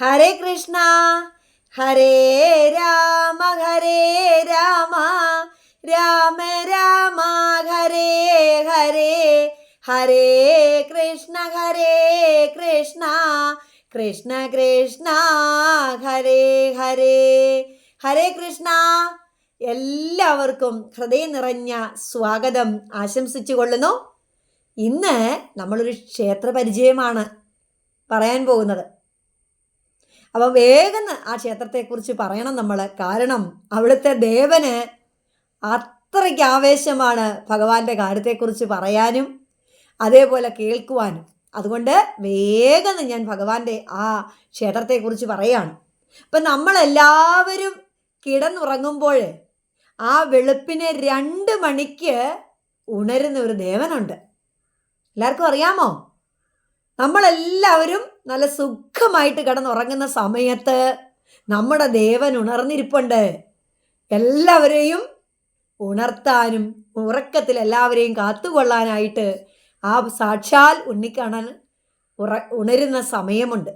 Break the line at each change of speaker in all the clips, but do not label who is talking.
ഹരേ കൃഷ്ണ ഹരേ രാമ ഹരേ രാമ രാമ രാമ ഹരേ ഹരേ ഹരേ കൃഷ്ണ ഹരേ കൃഷ്ണ കൃഷ്ണ കൃഷ്ണ ഹരേ ഹരേ ഹരേ കൃഷ്ണ. എല്ലാവർക്കും ഹൃദയം നിറഞ്ഞ സ്വാഗതം ആശംസിച്ചു കൊള്ളുന്നു. ഇന്ന് നമ്മളൊരു ക്ഷേത്ര പരിചയമാണ് പറയാൻ പോകുന്നത്. അപ്പം വേഗം ആ ക്ഷേത്രത്തെക്കുറിച്ച് പറയണം നമ്മൾ കാരണം അവിടുത്തെ ദേവന് അത്രയ്ക്ക് ആവേശമാണ് ഭഗവാന്റെ കാര്യത്തെക്കുറിച്ച് പറയാനും അതേപോലെ കേൾക്കുവാനും. അതുകൊണ്ട് വേഗം ഞാൻ ഭഗവാന്റെ ആ ക്ഷേത്രത്തെക്കുറിച്ച് പറയാണ്. അപ്പം നമ്മളെല്ലാവരും കിടന്നുറങ്ങുമ്പോൾ ആ വെളുപ്പിന് രണ്ട് മണിക്ക് ഉണരുന്ന ഒരു ദേവനുണ്ട്. എല്ലാവർക്കും അറിയാമോ? നമ്മളെല്ലാവരും നല്ല സുഖമായിട്ട് കിടന്നുറങ്ങുന്ന സമയത്ത് നമ്മുടെ ദേവൻ ഉണർന്നിരിപ്പുണ്ട്. എല്ലാവരെയും ഉണർത്താനും ഉറക്കത്തിൽ എല്ലാവരെയും കാത്തുകൊള്ളാനായിട്ട് ആ സാക്ഷാൽ ഉണ്ണിക്കാണാൻ ഉറ ഉണരുന്ന സമയമുണ്ട്.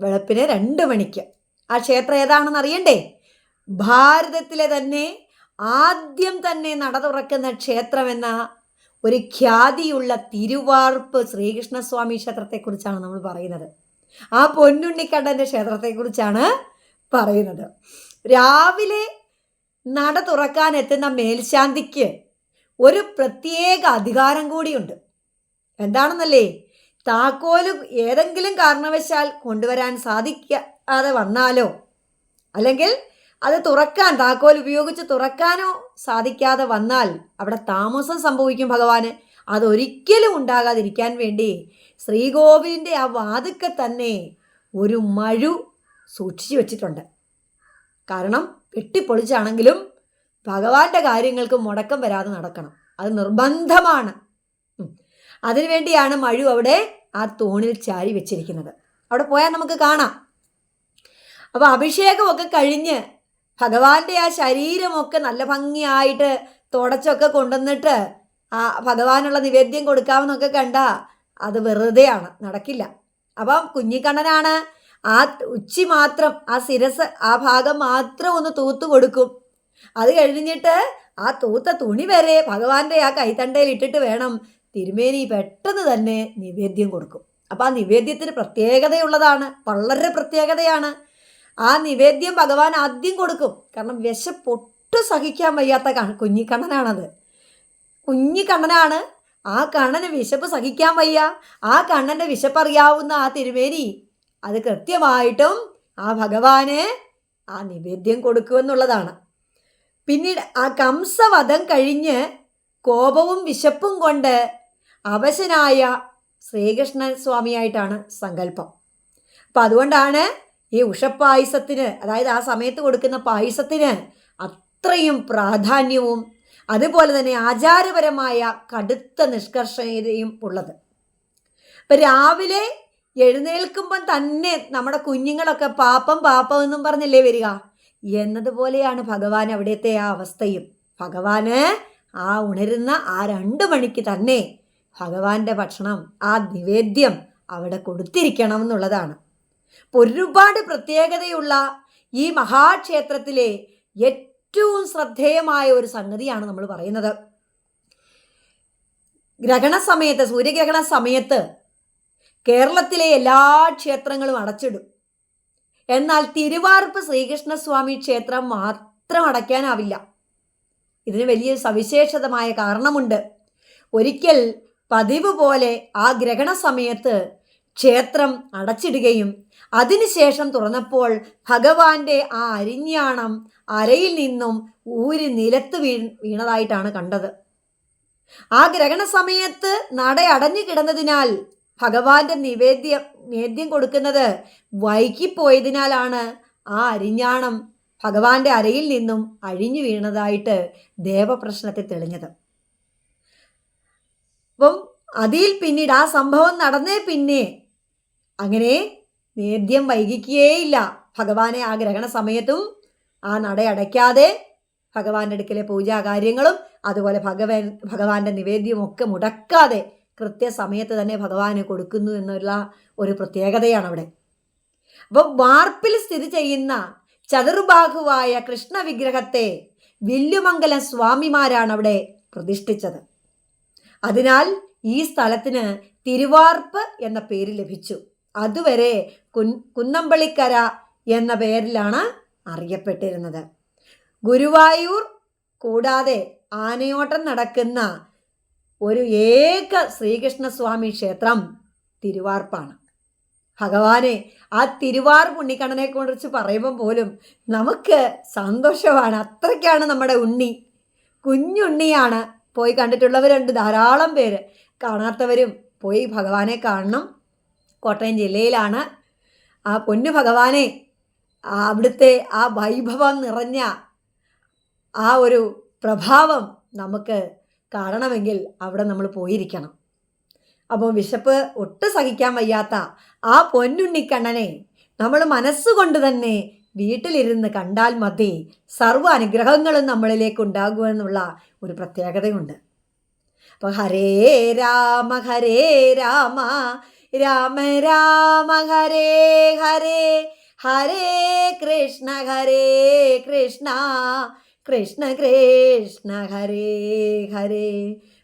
വെളുപ്പിന് രണ്ട് മണിക്ക്. ആ ക്ഷേത്രം ഏതാണെന്ന് അറിയണ്ടേ? ഭാരതത്തിലെ തന്നെ ആദ്യം തന്നെ നട തുറക്കുന്ന ക്ഷേത്രമെന്ന ഒരു ഖ്യാതിയുള്ള തിരുവാർപ്പ് ശ്രീകൃഷ്ണസ്വാമി ക്ഷേത്രത്തെക്കുറിച്ചാണ് നമ്മൾ പറയുന്നത്. ആ പൊന്നുണ്ണിക്കണ്ണന്റെ ക്ഷേത്രത്തെക്കുറിച്ചാണ് പറയുന്നത്. രാവിലെ നട തുറക്കാൻ എത്തുന്ന മേൽശാന്തിക്ക് ഒരു പ്രത്യേക അധികാരം കൂടിയുണ്ട്. എന്താണെന്നല്ലേ? താക്കോൽ ഏതെങ്കിലും കാരണവശാൽ കൊണ്ടുവരാൻ സാധിക്കാതെ വന്നാലോ? അല്ലെങ്കിൽ അത് തുറക്കാൻ താക്കോൽ ഉപയോഗിച്ച് തുറക്കാനോ സാധിക്കാതെ വന്നാൽ അവിടെ താമസം സംഭവിക്കും ഭഗവാന്. അതൊരിക്കലും ഉണ്ടാകാതിരിക്കാൻ വേണ്ടി ശ്രീകോവിലിന്റെ ആ വാതുക്കെ തന്നെ ഒരു മഴു സൂക്ഷിച്ചു വച്ചിട്ടുണ്ട്. കാരണം വെട്ടിപ്പൊളിച്ചാണെങ്കിലും ഭഗവാന്റെ കാര്യങ്ങൾക്ക് മുടക്കം വരാതെ നടക്കണം. അത് നിർബന്ധമാണ്. അതിനുവേണ്ടിയാണ് മഴു അവിടെ ആ തോണിൽ ചാരി വെച്ചിരിക്കുന്നത്. അവിടെ പോയാൽ നമുക്ക് കാണാം. അപ്പോൾ അഭിഷേകമൊക്കെ കഴിഞ്ഞ് ഭഗവാന്റെ ആ ശരീരമൊക്കെ നല്ല ഭംഗിയായിട്ട് തുടച്ചൊക്കെ കൊണ്ടുവന്നിട്ട് ആ ഭഗവാനുള്ള നിവേദ്യം കൊടുക്കാമെന്നൊക്കെ കണ്ട അത് വെറുതെയാണ് നടക്കില്ല. അപ്പം കുഞ്ഞിക്കണ്ണനാണ് ആ ഉച്ചി മാത്രം ആ ശിരസ് ആ ഭാഗം മാത്രം ഒന്ന് തൂത്ത് കൊടുക്കും. അത് കഴിഞ്ഞിട്ട് ആ തൂത്ത തുണി വരെ ഭഗവാന്റെ ആ കൈത്തണ്ടയിൽ ഇട്ടിട്ട് വേണം തിരുമേനി പെട്ടെന്ന് തന്നെ നിവേദ്യം കൊടുക്കും. അപ്പം ആ നിവേദ്യത്തിന് പ്രത്യേകതയുള്ളതാണ് വളരെ പ്രത്യേകതയാണ്. ആ നിവേദ്യം ഭഗവാൻ ആദ്യം കൊടുക്കും. കാരണം വിശപ്പൊട്ടും സഹിക്കാൻ വയ്യാത്ത കണ കുഞ്ഞിക്കണ്ണനാണത് കുഞ്ഞിക്കണ്ണനാണ് ആ കണ്ണന് വിശപ്പ് സഹിക്കാൻ വയ്യ. ആ കണ്ണന്റെ വിശപ്പറിയാവുന്ന ആ തിരുമേനി അത് കൃത്യമായിട്ടും ആ ഭഗവാന് ആ നിവേദ്യം കൊടുക്കുമെന്നുള്ളതാണ്. പിന്നീട് ആ കംസവധം കഴിഞ്ഞ് കോപവും വിശപ്പും കൊണ്ട് അവശനായ ശ്രീകൃഷ്ണൻ സ്വാമിയായിട്ടാണ് സങ്കല്പം. അപ്പം അതുകൊണ്ടാണ് ഈ ഉഷപ്പായസത്തിന് അതായത് ആ സമയത്ത് കൊടുക്കുന്ന പായസത്തിന് അത്രയും പ്രാധാന്യവും അതുപോലെ തന്നെ ആചാരപരമായ കടുത്ത നിഷ്കർഷതയും ഉള്ളത്. ഇപ്പം രാവിലെ എഴുന്നേൽക്കുമ്പം തന്നെ നമ്മുടെ കുഞ്ഞുങ്ങളൊക്കെ പാപ്പം പാപ്പം എന്നും പറഞ്ഞല്ലേ വരിക? എന്നതുപോലെയാണ് ഭഗവാൻ അവിടുത്തെ ആ അവസ്ഥയും. ഭഗവാന് ആ ഉണരുന്ന ആ രണ്ട് മണിക്ക് തന്നെ ഭഗവാന്റെ ഭക്ഷണം ആ നിവേദ്യം അവിടെ കൊടുത്തിരിക്കണം എന്നുള്ളതാണ്. ഒരുപാട് പ്രത്യേകതയുള്ള ഈ മഹാക്ഷേത്രത്തിലെ ഏറ്റവും ശ്രദ്ധേയമായ ഒരു സംഗതിയാണ് നമ്മൾ പറയുന്നത്. ഗ്രഹണ സമയത്ത് സൂര്യഗ്രഹണ സമയത്ത് കേരളത്തിലെ എല്ലാ ക്ഷേത്രങ്ങളും അടച്ചിടും. എന്നാൽ തിരുവാർപ്പ് ശ്രീകൃഷ്ണസ്വാമി ക്ഷേത്രം മാത്രം അടയ്ക്കാനാവില്ല. ഇതിന് വലിയ സവിശേഷതമായ കാരണമുണ്ട്. ഒരിക്കൽ പതിവ് പോലെ ആ ഗ്രഹണ സമയത്ത് ക്ഷേത്രം അടച്ചിടുകയും അതിനുശേഷം തുറന്നപ്പോൾ ഭഗവാന്റെ ആ അരിഞ്ഞാണം അരയിൽ നിന്നും ഊരി നിലത്ത് വീ വീണതായിട്ടാണ് കണ്ടത്. ആ ഗ്രഹണ സമയത്ത് നട അടഞ്ഞു കിടന്നതിനാൽ ഭഗവാന്റെ നിവേദ്യം നേദ്യം കൊടുക്കുന്നത് വൈകിപ്പോയതിനാലാണ് ആ അരിഞ്ഞാണം ഭഗവാന്റെ അരയിൽ നിന്നും അഴിഞ്ഞു വീണതായിട്ട് ദേവപ്രശ്നത്തെ തെളിഞ്ഞത്. അപ്പം അതിൽ പിന്നീട് ആ സംഭവം നടന്നേ പിന്നെ അങ്ങനെ നേദ്യം വൈകിക്കുകയേയില്ല. ഭഗവാനെ ആ ഗ്രഹണ സമയത്തും ആ നട അടയ്ക്കാതെ ഭഗവാന്റെ അടുക്കലെ പൂജാകാര്യങ്ങളും അതുപോലെ ഭഗവാൻ ഭഗവാന്റെ നിവേദ്യവും ഒക്കെ മുടക്കാതെ കൃത്യസമയത്ത് തന്നെ ഭഗവാന് കൊടുക്കുന്നു എന്നുള്ള ഒരു പ്രത്യേകതയാണ് അവിടെ അപ്പോൾ വാർപ്പിൽ സ്ഥിതി ചെയ്യുന്ന ചതുർബാഹുവായ കൃഷ്ണ വിഗ്രഹത്തെ വില്ലുമംഗലം സ്വാമിമാരാണ് അവിടെ പ്രതിഷ്ഠിച്ചത്. അതിനാൽ ഈ സ്ഥലത്തിന് തിരുവാർപ്പ് എന്ന പേര് ലഭിച്ചു. അതുവരെ കുൻ കുന്നമ്പളിക്കര എന്ന പേരിലാണ് അറിയപ്പെട്ടിരുന്നത്. ഗുരുവായൂർ കൂടാതെ ആനയോട്ടം നടക്കുന്ന ഒരു ഏക ശ്രീകൃഷ്ണസ്വാമി ക്ഷേത്രം തിരുവാർപ്പാണ്. ഭഗവാനെ ആ തിരുവാർ ഉണ്ണിക്കണ്ണനെ കുറിച്ച് പറയുമ്പോൾ പോലും നമുക്ക് സന്തോഷമാണ്. അത്രയ്ക്കാണ് നമ്മുടെ ഉണ്ണി. കുഞ്ഞുണ്ണിയാണ് പോയി കണ്ടിട്ടുള്ളവരുണ്ട് ധാരാളം പേര്. കാണാത്തവരും പോയി ഭഗവാനെ കാണണം. കോട്ടയം ജില്ലയിലാണ്. ആ പൊന്നു ഭഗവാനെ അവിടുത്തെ ആ വൈഭവം നിറഞ്ഞ ആ ഒരു പ്രഭാവം നമുക്ക് കാണണമെങ്കിൽ അവിടെ നമ്മൾ പോയിരിക്കണം. അപ്പോൾ വിശപ്പ് ഒട്ടും സഹിക്കാൻ വയ്യാത്ത ആ പൊന്നുണ്ണിക്കണ്ണനെ നമ്മൾ മനസ്സുകൊണ്ട് തന്നെ വീട്ടിലിരുന്ന് കണ്ടാൽ മതി. സർവ അനുഗ്രഹങ്ങളും നമ്മളിലേക്ക് ഉണ്ടാകുമെന്നുള്ള ഒരു പ്രത്യേകതയുണ്ട്. അപ്പോൾ ഹരേ രാമ ഹരേ രാമ രാമ രാമ ഹരേ ഹരേ ഹരേ കൃഷ്ണ ഹരേ കൃഷ്ണ കൃഷ്ണ കൃഷ്ണ ഹരേ ഹരേ.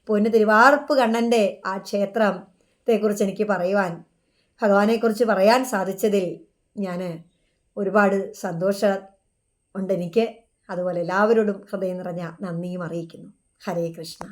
പൊന്നു തിരുവാർപ്പ് കണ്ണന്റെ ആ ക്ഷേത്രത്തെക്കുറിച്ച് എനിക്ക് പറയുവാൻ ഭഗവാനെക്കുറിച്ച് പറയാൻ സാധിച്ചതിൽ ഞാൻ ഒരുപാട് സന്തോഷം ഉണ്ട് എനിക്ക് അതുപോലെ എല്ലാവരോടും ഹൃദയം നിറഞ്ഞ നന്ദിയും അറിയിക്കുന്നു. ഹരേ കൃഷ്ണ.